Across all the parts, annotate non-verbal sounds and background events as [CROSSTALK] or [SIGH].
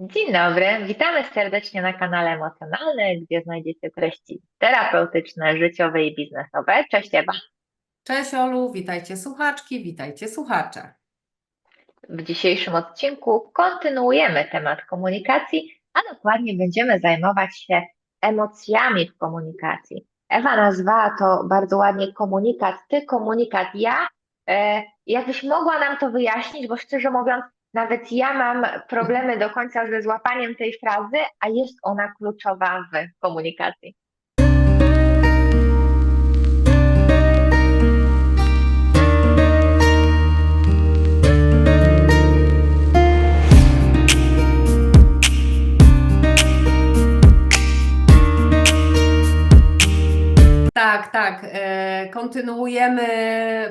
Dzień dobry, witamy serdecznie na kanale Emocjonalny, gdzie znajdziecie treści terapeutyczne, życiowe i biznesowe. Cześć Ewa. Cześć Olu, witajcie słuchaczki, witajcie słuchacze. W dzisiejszym odcinku kontynuujemy temat komunikacji, a dokładnie będziemy zajmować się emocjami w komunikacji. Ewa nazwała to bardzo ładnie komunikat ty, komunikat ja. E, jakbyś mogła nam to wyjaśnić, bo szczerze mówiąc, nawet ja mam problemy do końca ze złapaniem tej frazy, a jest ona kluczowa w komunikacji. Tak, tak, e, kontynuujemy,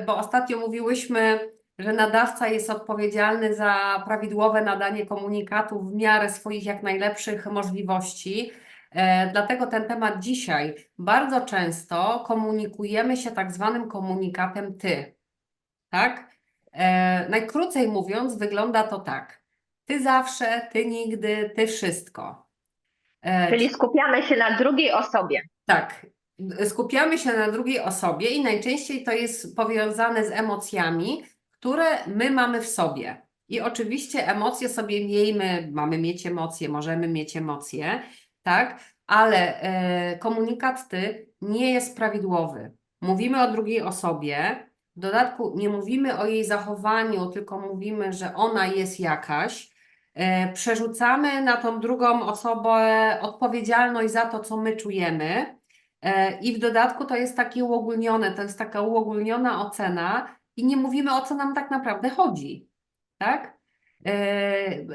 bo ostatnio mówiłyśmy, że nadawca jest odpowiedzialny za prawidłowe nadanie komunikatu w miarę swoich jak najlepszych możliwości. E, dlatego ten temat dzisiaj. Bardzo często komunikujemy się tak zwanym komunikatem ty. Tak? E, najkrócej mówiąc, wygląda to tak. Ty zawsze, ty nigdy, ty wszystko. E, Czyli skupiamy się na drugiej osobie. tak, skupiamy się na drugiej osobie i najczęściej to jest powiązane z emocjami, które my mamy w sobie. I oczywiście emocje sobie miejmy, mamy mieć emocje, możemy mieć emocje, tak, ale e, komunikat ty nie jest prawidłowy. Mówimy o drugiej osobie, w dodatku nie mówimy o jej zachowaniu, tylko mówimy, że ona jest jakaś. E, przerzucamy na tą drugą osobę odpowiedzialność za to, co my czujemy. E, I w dodatku to jest takie uogólnione, to jest taka uogólniona ocena i nie mówimy o co nam tak naprawdę chodzi. Tak? E, e,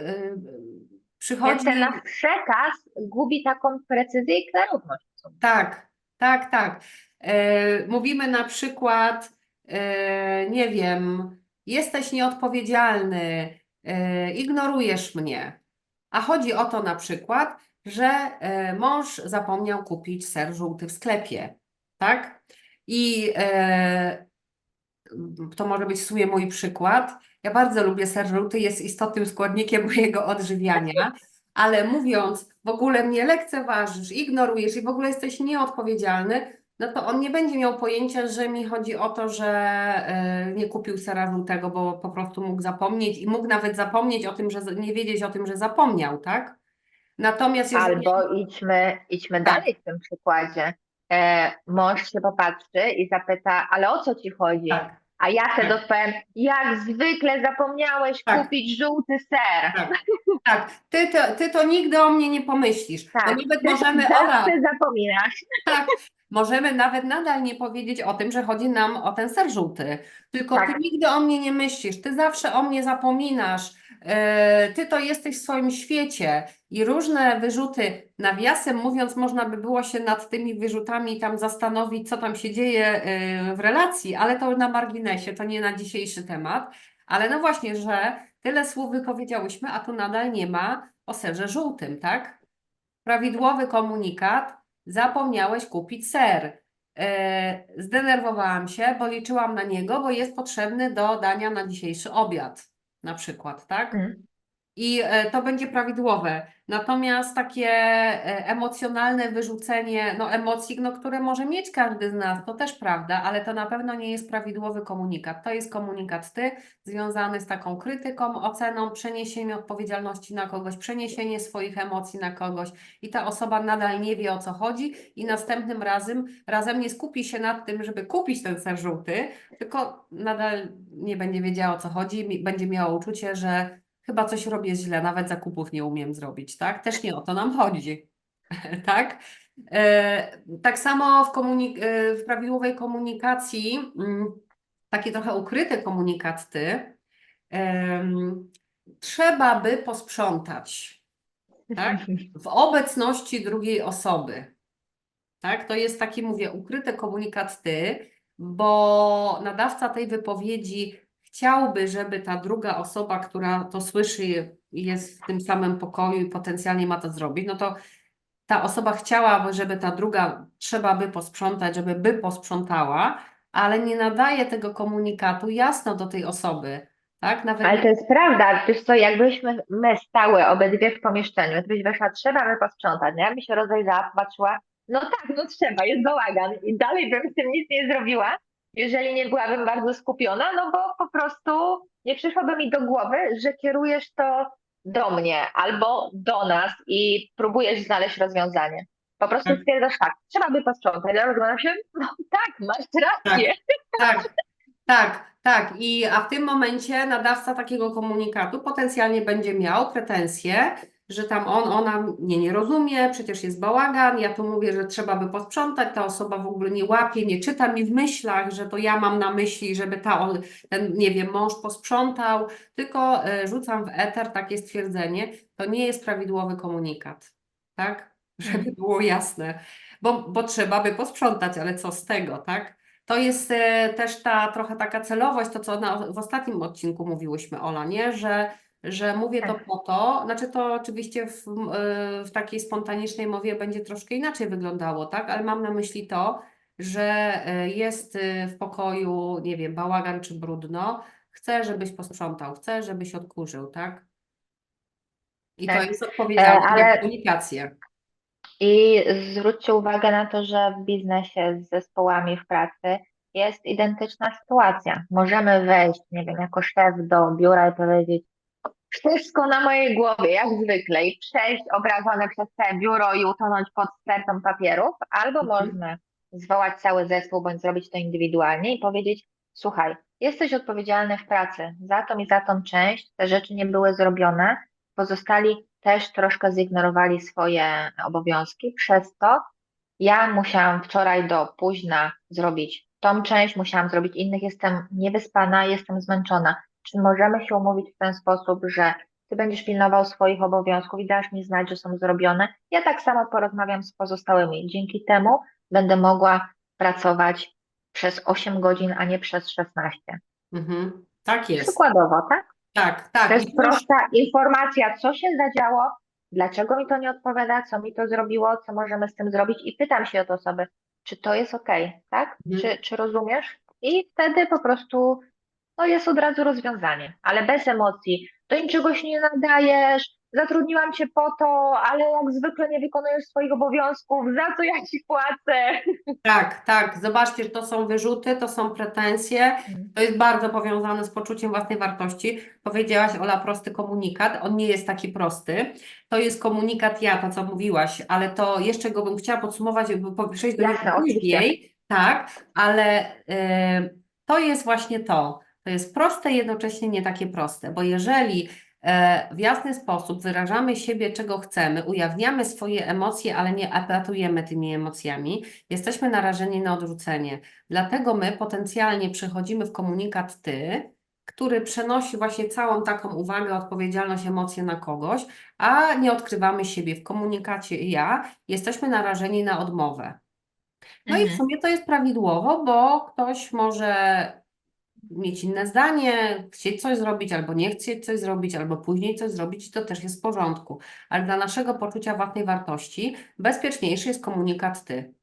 Przychodzi. Ten nasz przekaz gubi taką precyzję i klarowność. Tak, tak, tak. E, mówimy na przykład, e, nie wiem, jesteś nieodpowiedzialny, e, ignorujesz mnie. A chodzi o to na przykład, że e, mąż zapomniał kupić ser żółty w sklepie, tak? I e, to może być w sumie mój przykład. Ja bardzo lubię ser żółty, jest istotnym składnikiem [LAUGHS] mojego odżywiania, ale mówiąc, w ogóle mnie lekceważysz, ignorujesz i w ogóle jesteś nieodpowiedzialny, no to on nie będzie miał pojęcia, że mi chodzi o to, że e, nie kupił sera żółtego, bo po prostu mógł zapomnieć i mógł nawet zapomnieć o tym, że nie wiedzieć o tym, że zapomniał, tak? Natomiast jeżeli... Albo idźmy, idźmy Tak. dalej w tym przykładzie. E, mąż się popatrzy i zapyta, ale o co ci chodzi? Tak, A ja wtedy Tak. odpowiem, jak zwykle zapomniałeś Tak. kupić żółty ser. tak, tak. Ty to, ty to nigdy o mnie nie pomyślisz. Tak, No nawet ty możemy, Ola, zapominasz. Tak, możemy nawet nadal nie powiedzieć o tym, że chodzi nam o ten ser żółty. Tylko ty Tak. nigdy o mnie nie myślisz, ty zawsze o mnie zapominasz, ty to jesteś w swoim świecie i różne wyrzuty, nawiasem mówiąc, można by było się nad tymi wyrzutami tam zastanowić, co tam się dzieje e, w relacji, ale to na marginesie, to nie na dzisiejszy temat. Ale no właśnie, że tyle słów wypowiedziałyśmy, a tu nadal nie ma o serze żółtym, tak? Prawidłowy komunikat Zapomniałeś kupić ser. E, zdenerwowałam się, bo liczyłam na niego, bo jest potrzebny do dania na dzisiejszy obiad, na przykład, tak? Mm. I e, to będzie prawidłowe. Natomiast takie e, emocjonalne wyrzucenie, no emocji, no, które może mieć każdy z nas, to też prawda, ale to na pewno nie jest prawidłowy komunikat. To jest komunikat ty, związany z taką krytyką, oceną, przeniesieniem odpowiedzialności na kogoś, przeniesienie swoich emocji na kogoś i ta osoba nadal nie wie o co chodzi i następnym razem, razem nie skupi się nad tym, żeby kupić ten ser żółty, tylko nadal nie będzie wiedziała o co chodzi, będzie miała uczucie, że chyba coś robię źle, nawet zakupów nie umiem zrobić, tak? Też nie o to nam chodzi, [LAUGHS] tak? E, tak samo w, komuni- e, w prawidłowej komunikacji, mm, taki trochę ukryty komunikat ty, trzeba by posprzątać, tak? [LAUGHS] W obecności drugiej osoby. Tak? To jest taki, mówię, ukryty komunikat ty, bo nadawca tej wypowiedzi chciałby, żeby ta druga osoba, która to słyszy jest w tym samym pokoju i potencjalnie ma to zrobić, no to ta osoba chciałaby, żeby ta druga trzeba by posprzątać, żeby by posprzątała, ale nie nadaje tego komunikatu jasno do tej osoby. tak? Nawet Ale to jest prawda, wiesz co, jakbyśmy my stały obydwie w pomieszczeniu, gdybyś weszła, trzeba by posprzątać, no ja bym się rozejrzała, patrzyła, no tak, no trzeba, jest bałagan i dalej bym z tym nic nie zrobiła, jeżeli nie byłabym bardzo skupiona, no bo po prostu nie przyszłoby mi do głowy, że kierujesz to do mnie albo do nas i próbujesz znaleźć rozwiązanie. Po prostu Tak. stwierdzasz tak, trzeba by posprzątać, ja rozglądam się, [LAUGHS] no tak, masz rację. Tak, tak, tak. I a w tym momencie nadawca takiego komunikatu potencjalnie będzie miał pretensje, że tam on, ona mnie nie rozumie, przecież jest bałagan, ja tu mówię, że trzeba by posprzątać, ta osoba w ogóle nie łapie, nie czyta mi w myślach, że to ja mam na myśli, żeby ta, ten, nie wiem, mąż posprzątał, tylko e, rzucam w eter takie stwierdzenie, to nie jest prawidłowy komunikat, tak? Żeby Mhm. było jasne, bo, bo trzeba by posprzątać, ale co z tego, tak? To jest e, też ta trochę taka celowość, to co na, w ostatnim odcinku mówiłyśmy, Ola, nie? Że, że mówię to Tak. po to, znaczy to oczywiście w, e, w takiej spontanicznej mowie będzie troszkę inaczej wyglądało, tak? Ale mam na myśli to, że e, jest e, w pokoju, nie wiem, bałagan czy brudno, chcę, żebyś posprzątał, chcę, żebyś odkurzył, tak? I to Tak. jest odpowiedzialność ale- za komunikację. I zwróćcie uwagę na to, że w biznesie z zespołami w pracy jest identyczna sytuacja. Możemy wejść, nie wiem, jako szef do biura i powiedzieć wszystko na mojej głowie, jak zwykle, i przejść obrażone przez te biuro i utonąć pod stertą papierów, albo Mhm. można zwołać cały zespół bądź zrobić to indywidualnie i powiedzieć: Słuchaj, jesteś odpowiedzialny w pracy za tą i za tą część, te rzeczy nie były zrobione, pozostali też troszkę zignorowali swoje obowiązki, przez to ja musiałam wczoraj do późna zrobić tą część, musiałam zrobić innych, jestem niewyspana, jestem zmęczona. Czy możemy się umówić w ten sposób, że ty będziesz pilnował swoich obowiązków i dasz mi znać, że są zrobione? Ja tak samo porozmawiam z pozostałymi. Dzięki temu będę mogła pracować przez 8 godzin, a nie przez 16. Mhm. Tak jest. Przykładowo, tak? Tak, tak. To I jest to już- prosta informacja, co się zadziało, dlaczego mi to nie odpowiada, co mi to zrobiło, co możemy z tym zrobić i pytam się od osoby, czy to jest ok, tak? Mhm. Czy, czy rozumiesz? I wtedy po prostu no jest od razu rozwiązanie, ale bez emocji. Do niczego się nie nadajesz, zatrudniłam cię po to, ale jak zwykle nie wykonujesz swoich obowiązków, za co ja ci płacę? Tak, tak. Zobaczcie, że to są wyrzuty, to są pretensje. To jest bardzo powiązane z poczuciem własnej wartości. Powiedziałaś, Ola, prosty komunikat. On nie jest taki prosty. To jest komunikat ja, to co mówiłaś, ale to jeszcze go bym chciała podsumować, po- przejść do Jasne, później. Tak, ale y, to jest właśnie to. To jest proste, jednocześnie nie takie proste, bo jeżeli e, w jasny sposób wyrażamy siebie, czego chcemy, ujawniamy swoje emocje, ale nie apelujemy tymi emocjami, jesteśmy narażeni na odrzucenie. Dlatego my potencjalnie przechodzimy w komunikat ty, który przenosi właśnie całą taką uwagę, odpowiedzialność, emocje na kogoś, a nie odkrywamy siebie. W komunikacie ja jesteśmy narażeni na odmowę. No i w Mhm. sumie to jest prawidłowo, bo ktoś może mieć inne zdanie, chcieć coś zrobić, albo nie chcieć coś zrobić, albo później coś zrobić, to też jest w porządku. Ale dla naszego poczucia własnej wartości bezpieczniejszy jest komunikat ty.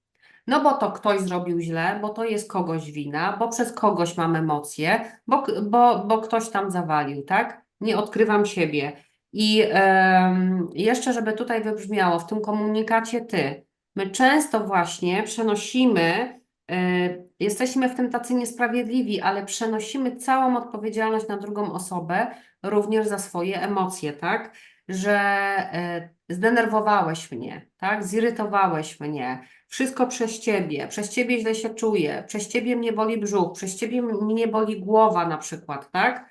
No bo to ktoś zrobił źle, bo to jest kogoś wina, bo przez kogoś mam emocje, bo, bo, bo ktoś tam zawalił, tak? Nie odkrywam siebie. I em, jeszcze, żeby tutaj wybrzmiało, w tym komunikacie ty, my często właśnie przenosimy, e, jesteśmy w tym tacy niesprawiedliwi, ale przenosimy całą odpowiedzialność na drugą osobę, również za swoje emocje, tak? Że e, zdenerwowałeś mnie, tak? Zirytowałeś mnie, wszystko przez ciebie, przez ciebie źle się czuję, przez ciebie mnie boli brzuch, przez ciebie mnie boli głowa na przykład, tak?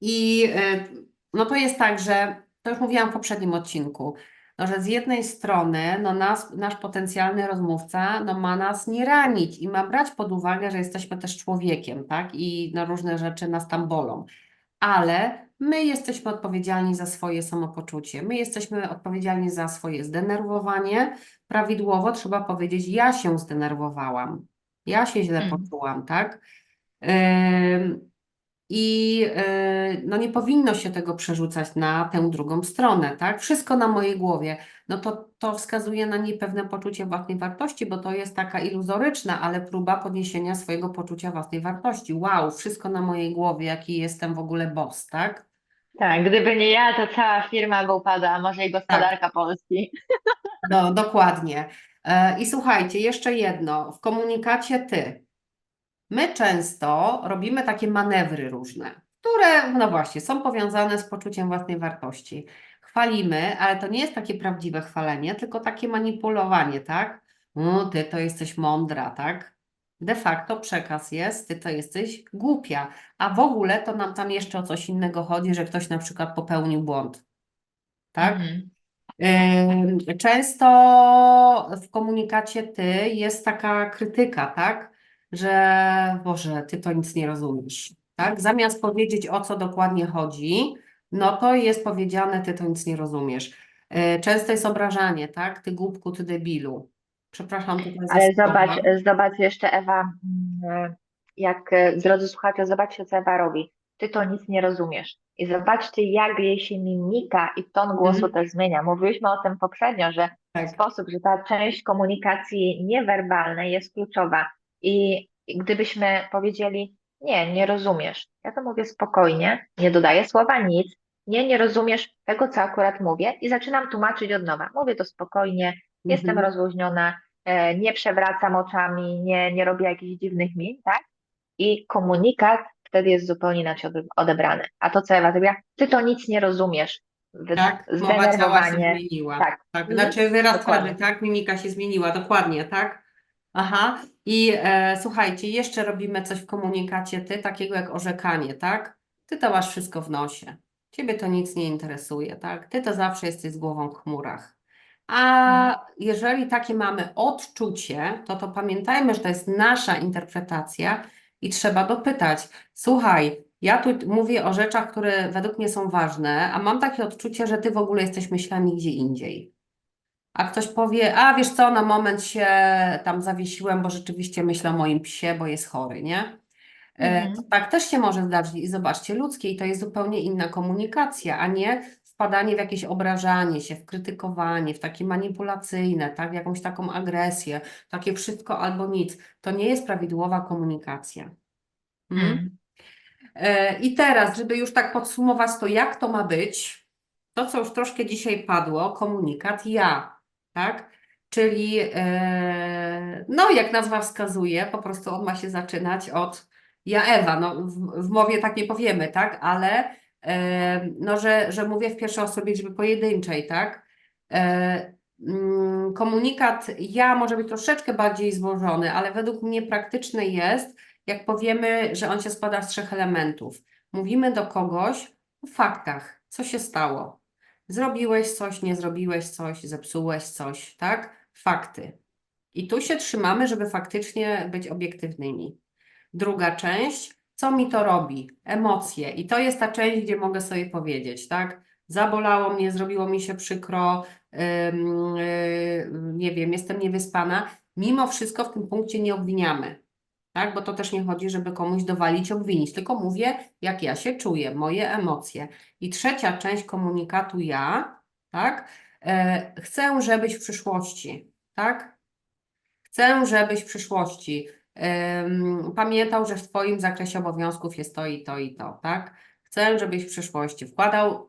I e, no to jest tak, że to już mówiłam w poprzednim odcinku, no, że z jednej strony no nas, nasz potencjalny rozmówca no, ma nas nie ranić i ma brać pod uwagę, że jesteśmy też człowiekiem, tak? I na różne rzeczy nas tam bolą ale my jesteśmy odpowiedzialni za swoje samopoczucie, my jesteśmy odpowiedzialni za swoje zdenerwowanie. Prawidłowo trzeba powiedzieć, ja się zdenerwowałam, ja się źle Mhm. poczułam, tak? Ym, i yy, no nie powinno się tego przerzucać na tę drugą stronę, tak? Wszystko na mojej głowie. No to, to wskazuje na niepewne poczucie własnej wartości, bo to jest taka iluzoryczna, ale próba podniesienia swojego poczucia własnej wartości. Wow, wszystko na mojej głowie, jaki jestem w ogóle boss, tak? Tak, gdyby nie ja, to cała firma by upadła, a może i gospodarka Polski. No, dokładnie. E, I słuchajcie, jeszcze jedno. W komunikacie ty. My często robimy takie manewry różne, które, no właśnie, są powiązane z poczuciem własnej wartości. Chwalimy, ale to nie jest takie prawdziwe chwalenie, tylko takie manipulowanie, tak? Ty to jesteś mądra, tak? De facto przekaz jest, ty to jesteś głupia, a w ogóle to nam tam jeszcze o coś innego chodzi, że ktoś na przykład popełnił błąd, tak? Mhm. Często w komunikacie ty jest taka krytyka, tak? Że Boże, ty to nic nie rozumiesz, tak? Zamiast powiedzieć o co dokładnie chodzi, no to jest powiedziane, ty to nic nie rozumiesz. Yy, Często jest obrażanie, tak? Ty głupku, ty debilu. Przepraszam Ale słowa. zobacz, zobacz jeszcze Ewa, mm, jak e, drodzy słuchacze, zobaczcie co Ewa robi. Ty to nic nie rozumiesz. I zobaczcie, jak jej się mimika i ton głosu Mhm. też zmienia. Mówiliśmy o tym poprzednio, że Tak. sposób, że ta część komunikacji niewerbalnej jest kluczowa. I gdybyśmy powiedzieli, nie, nie rozumiesz. Ja to mówię spokojnie, nie dodaję słowa nic. Nie, nie rozumiesz tego, co akurat mówię i zaczynam tłumaczyć od nowa. Mówię to spokojnie, jestem Mhm. rozluźniona, e, nie przewracam oczami, nie, nie robię jakichś dziwnych min, tak? I komunikat wtedy jest zupełnie inaczej ode- odebrany. A to, co Ewa zrobiła, ty to nic nie rozumiesz. Tak, mowa ciała się zmieniła. Tak. Tak, znaczy wyraz twarzy, tak? Mimika się zmieniła, dokładnie, tak? Aha. I e, słuchajcie, jeszcze robimy coś w komunikacie ty, takiego jak orzekanie, tak? Ty to masz wszystko w nosie. Ciebie to nic nie interesuje, tak? Ty to zawsze jesteś z głową w chmurach. A jeżeli takie mamy odczucie, to to pamiętajmy, że to jest nasza interpretacja i trzeba dopytać, słuchaj, ja tu mówię o rzeczach, które według mnie są ważne, a mam takie odczucie, że ty w ogóle jesteś myślami gdzie indziej. A ktoś powie, a wiesz co, na moment się tam zawiesiłem, bo rzeczywiście myślę o moim psie, bo jest chory, nie? E, Mhm. tak też się może zdarzyć i zobaczcie, ludzkie i to jest zupełnie inna komunikacja, a nie wpadanie w jakieś obrażanie się, w krytykowanie, w takie manipulacyjne, tak, w jakąś taką agresję, takie wszystko albo nic. To nie jest prawidłowa komunikacja. Mhm. Mm. E, I teraz, żeby już tak podsumować to, jak to ma być, to co już troszkę dzisiaj padło, komunikat ja, tak? Czyli, e, no jak nazwa wskazuje, po prostu on ma się zaczynać od ja Ewa, no w, w mowie tak nie powiemy, tak? Ale e, no, że, że mówię w pierwszej osobie liczby pojedynczej, tak? E, mm, komunikat ja może być troszeczkę bardziej złożony, ale według mnie praktyczny jest, jak powiemy, że on się składa z trzech elementów. Mówimy do kogoś o faktach, co się stało. Zrobiłeś coś, nie zrobiłeś coś, zepsułeś coś, tak? Fakty. I tu się trzymamy, żeby faktycznie być obiektywnymi. Druga część, co mi to robi? Emocje. I to jest ta część, gdzie mogę sobie powiedzieć, tak? Zabolało mnie, zrobiło mi się przykro, ym, yy, nie wiem, jestem niewyspana. Mimo wszystko w tym punkcie nie obwiniamy tak? Bo to też nie chodzi, żeby komuś dowalić, obwinić, tylko mówię, jak ja się czuję, moje emocje. I trzecia część komunikatu ja, tak? E, chcę, żebyś w przyszłości, tak? Chcę, żebyś w przyszłości em, pamiętał, że w Twoim zakresie obowiązków jest to i to i to, tak? Chcę, żebyś w przyszłości wkładał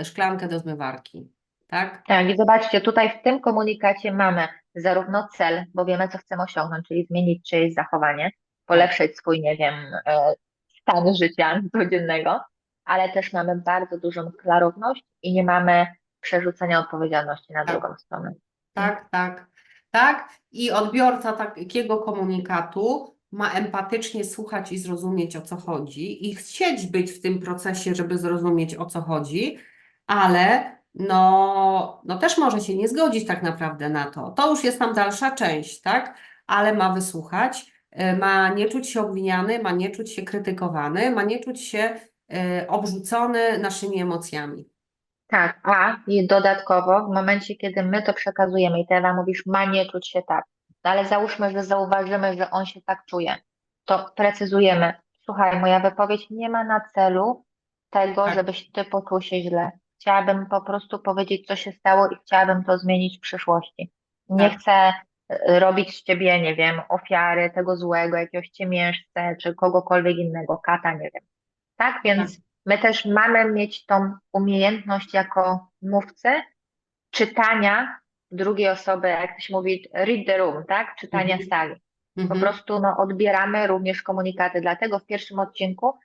y, szklankę do zmywarki, tak? Tak, i zobaczcie, tutaj w tym komunikacie mamy zarówno cel, bo wiemy, co chcemy osiągnąć, czyli zmienić czyjeś zachowanie, polepszyć swój, nie wiem, e, stan życia [LAUGHS] codziennego, ale też mamy bardzo dużą klarowność i nie mamy przerzucenia odpowiedzialności na Tak. drugą stronę. Tak, tak, tak. I odbiorca takiego komunikatu ma empatycznie słuchać i zrozumieć, o co chodzi, i chcieć być w tym procesie, żeby zrozumieć, o co chodzi, ale no, no też może się nie zgodzić tak naprawdę na to. To już jest tam dalsza część, tak? Ale ma wysłuchać, y, ma nie czuć się obwiniany, ma nie czuć się krytykowany, ma nie czuć się y, obrzucony naszymi emocjami. Tak, a i dodatkowo w momencie, kiedy my to przekazujemy i Ewa mówisz, ma nie czuć się tak, no ale załóżmy, że zauważymy, że on się tak czuje, to precyzujemy, słuchaj, moja wypowiedź nie ma na celu tego, Tak. żebyś ty poczuł się źle. Chciałabym po prostu powiedzieć, co się stało i chciałabym to zmienić w przyszłości. Nie Tak. chcę e, robić z ciebie, nie wiem, ofiary tego złego, jakiegoś ciemiężcę, czy kogokolwiek innego, kata, nie wiem. Tak, więc my też mamy mieć tą umiejętność jako mówcy czytania drugiej osoby, jak to się mówi, read the room, tak? Czytania Mhm. sali. Po Mhm. prostu no, odbieramy również komunikaty. Dlatego w pierwszym odcinku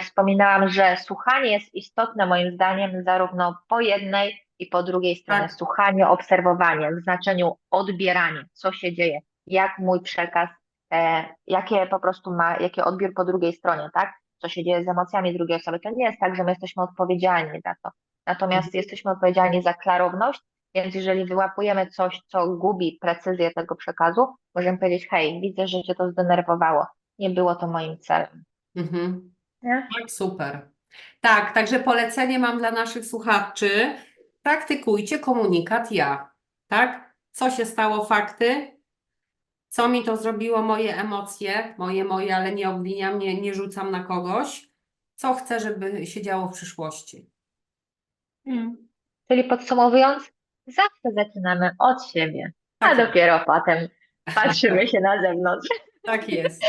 wspominałam, że słuchanie jest istotne moim zdaniem zarówno po jednej i po drugiej stronie. Tak. Słuchanie, obserwowanie w znaczeniu odbieranie, co się dzieje, jak mój przekaz, e, jakie po prostu ma, jaki odbiór po drugiej stronie, tak? Co się dzieje z emocjami drugiej osoby. To nie jest tak, że my jesteśmy odpowiedzialni za to. Natomiast Mhm. jesteśmy odpowiedzialni za klarowność, więc jeżeli wyłapujemy coś, co gubi precyzję tego przekazu, możemy powiedzieć, hej, widzę, że cię to zdenerwowało. Nie było to moim celem. Mhm. Nie? Tak, super. Tak, także polecenie mam dla naszych słuchaczy. Praktykujcie komunikat ja. Tak? Co się stało, fakty? Co mi to zrobiło, moje emocje, moje, moje, ale nie obwiniam, nie, nie rzucam na kogoś. Co chcę, żeby się działo w przyszłości. Czyli podsumowując, zawsze zaczynamy od siebie, a Tak dopiero potem patrzymy [LAUGHS] się na zewnątrz. Tak jest.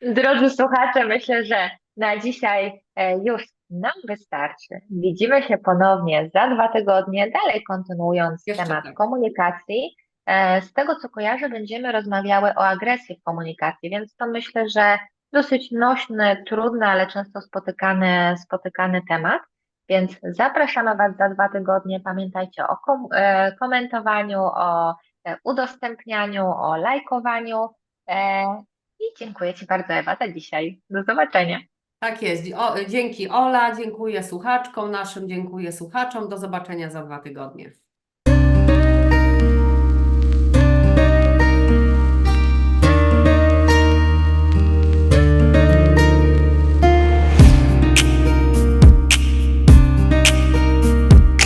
Drodzy słuchacze, myślę, że na dzisiaj e, już nam wystarczy. Widzimy się ponownie za dwa tygodnie, dalej kontynuując Jeszcze temat tak. komunikacji. E, Z tego co kojarzę, będziemy rozmawiały o agresji w komunikacji, więc to myślę, że dosyć nośny, trudny, ale często spotykany, spotykany temat. Więc zapraszamy Was za dwa tygodnie. Pamiętajcie o kom e, komentowaniu, o udostępnianiu, o lajkowaniu. I dziękuję Ci bardzo, Ewa, za dzisiaj. Do zobaczenia. Tak jest. O, dzięki Ola, dziękuję słuchaczkom naszym, dziękuję słuchaczom. Do zobaczenia za dwa tygodnie.